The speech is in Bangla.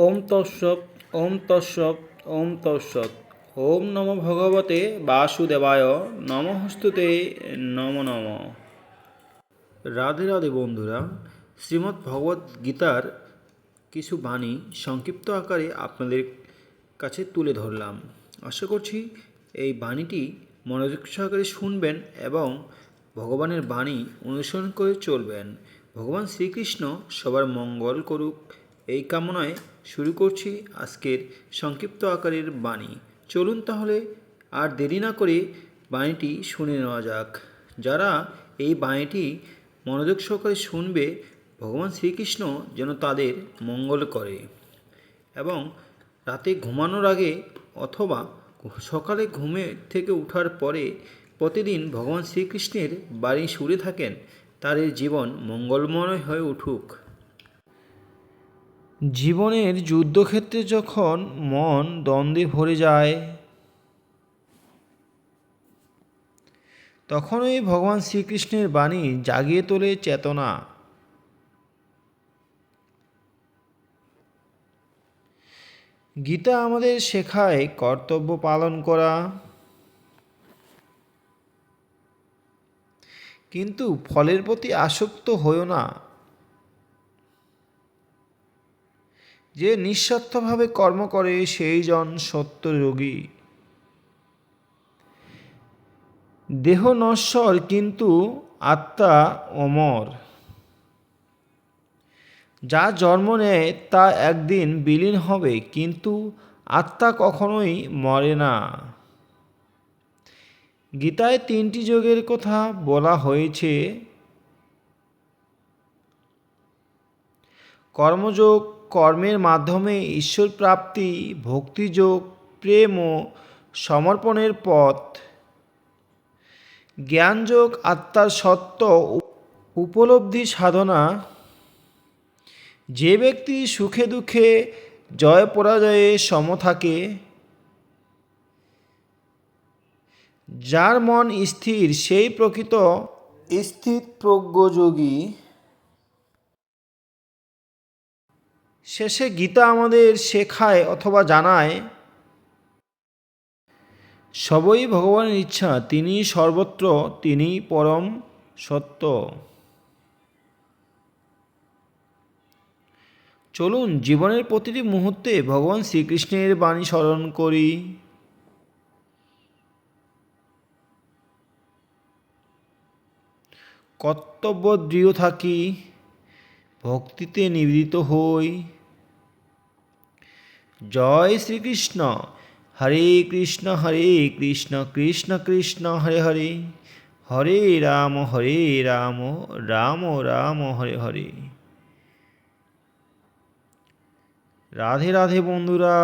ওম তৎসৎ ওম তৎসৎ ওম তৎসৎ। ওম নম ভগবতে বাসুদেবায় নমস্তুতে নম নম। রাধে রাধে বন্ধুরা, শ্রীমদ্ ভগবত গীতার কিছু বাণী সংক্ষিপ্ত আকারে আপনাদের কাছে তুলে ধরলাম। আশা করছি এই বাণীটি মনোযোগ সহকারে শুনবেন এবং ভগবানের বাণী অনুসরণ করে চলবেন। ভগবান শ্রীকৃষ্ণ সবার মঙ্গল করুক এই কামনায় শুরু করছি আজকের সংক্ষিপ্ত আকারের বাণী। চলুন তাহলে আর দেরি না করে বাণীটি শুনে নেওয়া যাক। যারা এই বাণীটি মনোযোগ সহকারে শুনবে, ভগবান শ্রীকৃষ্ণ যেন তাদের মঙ্গল করে এবং রাতে ঘুমানোর আগে অথবা সকালে ঘুমে থেকে ওঠার পরে প্রতিদিন ভগবান শ্রীকৃষ্ণের বাড়ি সুরে থাকেন, তাদের জীবন মঙ্গলময় হয়ে উঠুক। জীবনের যুদ্ধক্ষেত্রে যখন মন দ্বন্দ্বে ভরে যায়, তখনই ভগবান শ্রীকৃষ্ণের বাণী জাগিয়ে তোলে চেতনা। গীতা আমাদের শেখায় কর্তব্য পালন করা। কিন্তু ফলের প্রতি আসক্ত হইও না। যে নিঃস্বার্থভাবে কর্ম করে, সেই জন সত্য রোগী। দেহ নশ্বর, কিন্তু আত্মা অমর। যা জন্ম নেয়, তা একদিন বিলীন হবে, কিন্তু আত্মা কখনোই মরে না। গীতায় তিনটি যোগের কথা বলা হয়েছে কর্মযোগ, কর্মের মাধ্যমে ঈশ্বর প্রাপ্তি ভক্তিযোগ প্রেম ও সমর্পণের পথ। জ্ঞানযোগ আত্মার সত্য উপলব্ধি সাধনা। যে ব্যক্তি সুখে দুঃখে, জয় পরাজয়ে সম থাকে। যার মন স্থির, সেই প্রকৃত স্থিত প্রজ্ঞযোগী শেষে গীতা আমাদের শেখায় অথবা জানায়, সবই ভগবানের ইচ্ছা তিনি সর্বত্র তিনি পরম সত্য। চলুন জীবনের প্রতিটি মুহূর্তে ভগবান শ্রীকৃষ্ণের বাণী স্মরণ করি। কর্তব্য দৃঢ় থাকি ভক্তিতে নিবেদিত হই জয় শ্রীকৃষ্ণ হরে কৃষ্ণ হরে কৃষ্ণ কৃষ্ণ কৃষ্ণ হরে হরে হরে রাম হরে রাম রাম রাম হরে হরে রাধে রাধে বন্ধুরা